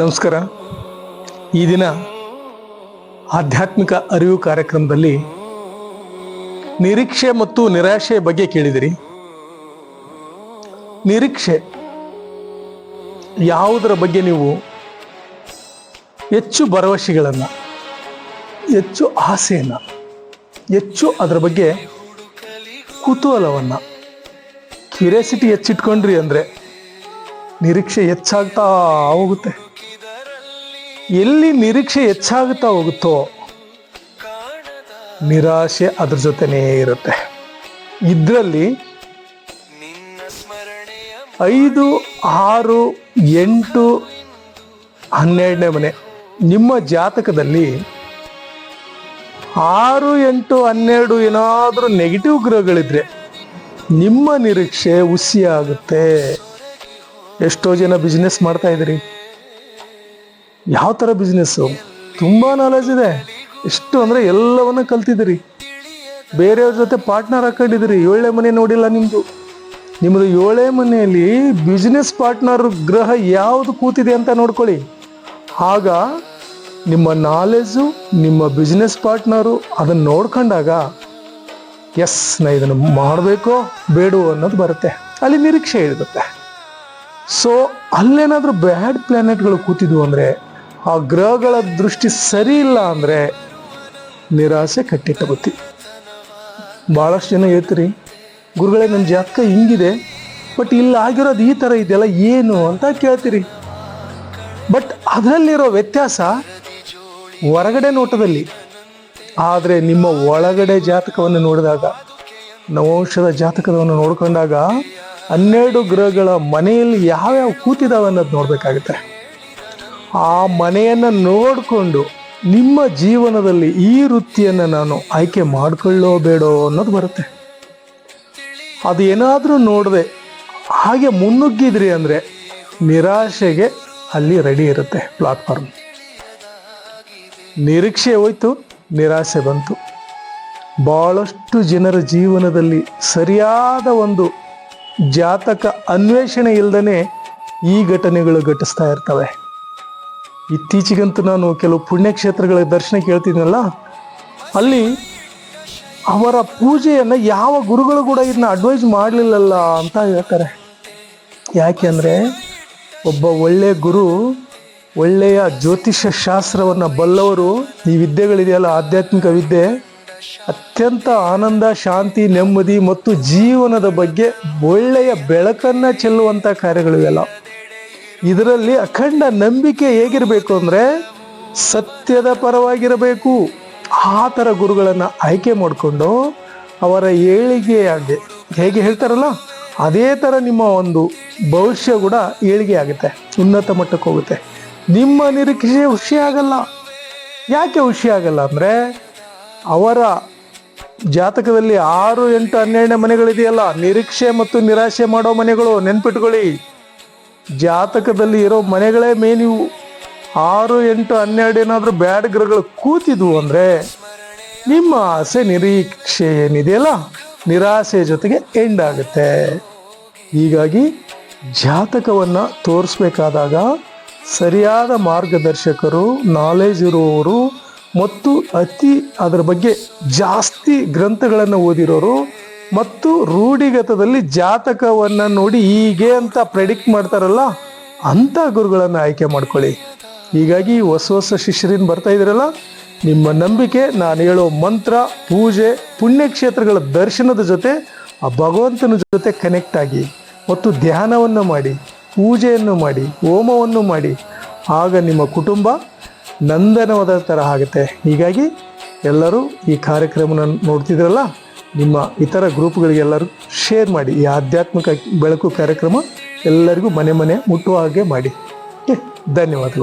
ನಮಸ್ಕಾರ. ಈ ದಿನ ಆಧ್ಯಾತ್ಮಿಕ ಅರಿವು ಕಾರ್ಯಕ್ರಮದಲ್ಲಿ ನಿರೀಕ್ಷೆ ಮತ್ತು ನಿರಾಶೆ ಬಗ್ಗೆ ಕೇಳಿದಿರಿ. ನಿರೀಕ್ಷೆ ಯಾವುದರ ಬಗ್ಗೆ ನೀವು ಹೆಚ್ಚು ಭರವಸೆಗಳನ್ನು, ಹೆಚ್ಚು ಆಸೆಯನ್ನು, ಹೆಚ್ಚು ಅದರ ಬಗ್ಗೆ ಕುತೂಹಲವನ್ನು, ಕ್ಯೂರಿಯಾಸಿಟಿ ಹೆಚ್ಚಿಟ್ಕೊಂಡ್ರಿ ಅಂದರೆ ನಿರೀಕ್ಷೆ ಹೆಚ್ಚಾಗ್ತಾ ಹೋಗುತ್ತೆ. ಎಲ್ಲಿ ನಿರೀಕ್ಷೆ ಹೆಚ್ಚಾಗುತ್ತಾ ಹೋಗುತ್ತೋ ನಿರಾಶೆ ಅದ್ರ ಜೊತೆನೇ ಇರುತ್ತೆ. ಇದರಲ್ಲಿ ಐದು, ಆರು, ಎಂಟು, ಹನ್ನೆರಡನೇ ಮನೆ. ನಿಮ್ಮ ಜಾತಕದಲ್ಲಿ ಆರು, ಎಂಟು, ಹನ್ನೆರಡು ಏನಾದರೂ ನೆಗೆಟಿವ್ ಗ್ರಹಗಳಿದ್ರೆ ನಿಮ್ಮ ನಿರೀಕ್ಷೆ ಹುಸಿಯಾಗುತ್ತೆ. ಎಷ್ಟೋ ಜನ ಬಿಸ್ನೆಸ್ ಮಾಡ್ತಾ ಇದ್ದೀರಿ. ಯಾವ ಥರ ಬಿಸ್ನೆಸ್ಸು ತುಂಬ ನಾಲೆಜ್ ಇದೆ. ಎಷ್ಟು ಅಂದರೆ ಎಲ್ಲವನ್ನ ಕಲ್ತಿದ್ದೀರಿ. ಬೇರೆಯವ್ರ ಜೊತೆ ಪಾರ್ಟ್ನರ್ ಹಾಕೊಂಡಿದ್ದೀರಿ. ಏಳೇ ಮನೆ ನೋಡಿಲ್ಲ ನಿಮ್ಮದು ನಿಮ್ಮದು ಏಳೇ ಮನೆಯಲ್ಲಿ ಬಿಸ್ನೆಸ್ ಪಾರ್ಟ್ನರ್ ಗ್ರಹ ಯಾವುದು ಕೂತಿದೆ ಅಂತ ನೋಡ್ಕೊಳ್ಳಿ. ಆಗ ನಿಮ್ಮ ನಾಲೆಜು ನಿಮ್ಮ ಬಿಸ್ನೆಸ್ ಪಾರ್ಟ್ನರು ಅದನ್ನು ನೋಡ್ಕೊಂಡಾಗ ಎಸ್ ನಾ ಇದನ್ನು ಮಾಡಬೇಕೋ, ಬೇಡೋ ಅನ್ನೋದು ಬರುತ್ತೆ. ಅಲ್ಲಿ ನಿರೀಕ್ಷೆ ಇರುತ್ತೆ. ಸೊ ಅಲ್ಲೇನಾದರೂ ಬ್ಯಾಡ್ ಪ್ಲಾನೆಟ್ಗಳು ಕೂತಿದ್ವು ಅಂದರೆ ಆ ಗ್ರಹಗಳ ದೃಷ್ಟಿ ಸರಿ ಇಲ್ಲ ಅಂದರೆ ನಿರಾಸೆ ಕಟ್ಟಿಟ್ಟ ಬುತ್ತಿ ಭಾಳಷ್ಟು ಜನ ಹೇಳ್ತೀರಿ, ಗುರುಗಳೇ ನನ್ನ ಜಾತಕ ಹಿಂಗಿದೆ, ಬಟ್ ಇಲ್ಲಿ ಆಗಿರೋದು ಈ ಥರ ಇದೆಯಲ್ಲ, ಏನು ಅಂತ ಕೇಳ್ತೀರಿ. ಬಟ್ ಅದರಲ್ಲಿರೋ ವ್ಯತ್ಯಾಸ ಹೊರಗಡೆ ನೋಟದಲ್ಲಿ. ಆದರೆ ನಿಮ್ಮ ಒಳಗಡೆ ಜಾತಕವನ್ನು ನೋಡಿದಾಗ ನವಂಶದ ಜಾತಕವನ್ನು ನೋಡ್ಕೊಂಡಾಗ ಹನ್ನೆರಡು ಗ್ರಹಗಳ ಮನೆಯಲ್ಲಿ ಯಾವ್ಯಾವ ಕೂತಿದಾವೆ ಅನ್ನೋದು ನೋಡಬೇಕಾಗುತ್ತೆ. ಆ ಮನೆಯನ್ನು ನೋಡಿಕೊಂಡು ನಿಮ್ಮ ಜೀವನದಲ್ಲಿ ಈ ವೃತ್ತಿಯನ್ನು ನಾನು ಆಯ್ಕೆ ಮಾಡಿಕೊಳ್ಳೋ ಬೇಡೋ ಅನ್ನೋದು ಬರುತ್ತೆ. ಅದು ಏನಾದರೂ ನೋಡದೆ ಹಾಗೆ ಮುನ್ನುಗ್ಗಿದ್ರಿ ಅಂದರೆ ನಿರಾಶೆಗೆ ಅಲ್ಲಿ ರೆಡಿ ಇರುತ್ತೆ ಪ್ಲಾಟ್ಫಾರ್ಮ್ ನಿರೀಕ್ಷೆ ಹೋಯ್ತು, ನಿರಾಶೆ ಬಂತು. ಭಾಳಷ್ಟು ಜನರ ಜೀವನದಲ್ಲಿ ಸರಿಯಾದ ಒಂದು ಜಾತಕ ಅನ್ವೇಷಣೆ ಇಲ್ಲದೇ ಈ ಘಟನೆಗಳು ಘಟಿಸ್ತಾ ಇರ್ತವೆ. ಇತ್ತೀಚೆಗಂತೂ ನಾನು ಕೆಲವು ಪುಣ್ಯಕ್ಷೇತ್ರಗಳ ದರ್ಶನ ಕೇಳ್ತಿದ್ನಲ್ಲ, ಅಲ್ಲಿ ಅವರ ಪೂಜೆಯನ್ನು ಯಾವ ಗುರುಗಳು ಕೂಡ ಇದನ್ನ ಅಡ್ವೈಸ್ ಮಾಡಲಿಲ್ಲಲ್ಲ ಅಂತ ಹೇಳ್ತಾರೆ. ಯಾಕೆ ಅಂದರೆ ಒಬ್ಬ ಒಳ್ಳೆಯ ಗುರು, ಒಳ್ಳೆಯ ಜ್ಯೋತಿಷ್ಯ ಶಾಸ್ತ್ರವನ್ನು ಬಲ್ಲವರು, ಈ ವಿದ್ಯೆಗಳಿದೆಯಲ್ಲ, ಆಧ್ಯಾತ್ಮಿಕ ವಿದ್ಯೆ, ಅತ್ಯಂತ ಆನಂದ, ಶಾಂತಿ, ನೆಮ್ಮದಿ ಮತ್ತು ಜೀವನದ ಬಗ್ಗೆ ಒಳ್ಳೆಯ ಬೆಳಕನ್ನು ಚೆಲ್ಲುವಂಥ ಕಾರ್ಯಗಳು ಇವೆಲ್ಲ. ಇದರಲ್ಲಿ ಅಖಂಡ ನಂಬಿಕೆ ಹೇಗಿರಬೇಕು ಅಂದರೆ ಸತ್ಯದ ಪರವಾಗಿರಬೇಕು. ಆ ಥರ ಗುರುಗಳನ್ನು ಆಯ್ಕೆ ಮಾಡಿಕೊಂಡು ಅವರ ಏಳಿಗೆಯಾಗಿ ಹೇಗೆ ಹೇಳ್ತಾರಲ್ಲ, ಅದೇ ಥರ ನಿಮ್ಮ ಒಂದು ಭವಿಷ್ಯ ಕೂಡ ಏಳಿಗೆ ಆಗುತ್ತೆ, ಉನ್ನತ ಮಟ್ಟಕ್ಕೆ ಹೋಗುತ್ತೆ. ನಿಮ್ಮ ನಿರೀಕ್ಷೆ ಹುಷಿ ಆಗಲ್ಲ. ಯಾಕೆ ಹುಷಿ ಆಗಲ್ಲ ಅಂದರೆ ಅವರ ಜಾತಕದಲ್ಲಿ ಆರು ಎಂಟು ಹನ್ನೆರಡನೇ ಮನೆಗಳಿದೆಯಲ್ಲ, ನಿರೀಕ್ಷೆ ಮತ್ತು ನಿರಾಶೆ ಮಾಡೋ ಮನೆಗಳು ನೆನ್ಪಿಟ್ಕೊಳ್ಳಿ. ಜಾತಕದಲ್ಲಿ ಇರೋ ಮನೆಗಳೇ ಮೇನ್ ಆರು, ಎಂಟು, ಹನ್ನೆರಡು ಏನಾದರೂ ಬ್ಯಾಡ್ ಗ್ರಹಗಳು ಕೂತಿದ್ವು ಅಂದರೆ ನಿಮ್ಮ ಆಸೆ ನಿರೀಕ್ಷೆ ಏನಿದೆಯಲ್ಲ? ನಿರಾಸೆ ಜೊತೆಗೆ ಎಂಡ್ ಆಗುತ್ತೆ. ಹೀಗಾಗಿ ಜಾತಕವನ್ನು ತೋರಿಸ್ಬೇಕಾದಾಗ ಸರಿಯಾದ ಮಾರ್ಗದರ್ಶಕರು ನಾಲೆಜ್ ಇರುವವರು ಮತ್ತು ಅತಿ ಅದರ ಬಗ್ಗೆ ಜಾಸ್ತಿ ಗ್ರಂಥಗಳನ್ನು ಓದಿರೋರು ಮತ್ತು ರೂಢಿಗತದಲ್ಲಿ ಜಾತಕವನ್ನು ನೋಡಿ ಹೀಗೆ ಅಂತ ಪ್ರೆಡಿಕ್ಟ್ ಮಾಡ್ತಾರಲ್ಲ, ಅಂತ ಗುರುಗಳನ್ನು ಆಯ್ಕೆ ಮಾಡ್ಕೊಳ್ಳಿ. ಹೀಗಾಗಿ ಹೊಸ ಹೊಸ ಶಿಷ್ಯರಿಂದ ಬರ್ತಾ ಇದ್ದೀರಲ್ಲ, ನಿಮ್ಮ ನಂಬಿಕೆ, ನಾನು ಹೇಳೋ ಮಂತ್ರ, ಪೂಜೆ, ಪುಣ್ಯಕ್ಷೇತ್ರಗಳ ದರ್ಶನದ ಜೊತೆ ಆ ಭಗವಂತನ ಜೊತೆ ಕನೆಕ್ಟ್ ಆಗಿ ಮತ್ತು ಧ್ಯಾನವನ್ನು ಮಾಡಿ, ಪೂಜೆಯನ್ನು ಮಾಡಿ, ಹೋಮವನ್ನು ಮಾಡಿ, ಆಗ ನಿಮ್ಮ ಕುಟುಂಬ ನಂದನವಾದ ಥರ ಆಗುತ್ತೆ. ಹೀಗಾಗಿ ಎಲ್ಲರೂ ಈ ಕಾರ್ಯಕ್ರಮನ ನೋಡ್ತಿದ್ರಲ್ಲ ನಿಮ್ಮ ಇತರ ಗ್ರೂಪ್ಗಳಿಗೆಲ್ಲರೂ ಶೇರ್ ಮಾಡಿ. ಈ ಆಧ್ಯಾತ್ಮಿಕ ಬೆಳಕು ಕಾರ್ಯಕ್ರಮ ಎಲ್ಲರಿಗೂ ಮನೆ ಮನೆ ಮುಟ್ಟುವ ಹಾಗೆ ಮಾಡಿ. ಧನ್ಯವಾದಗಳು.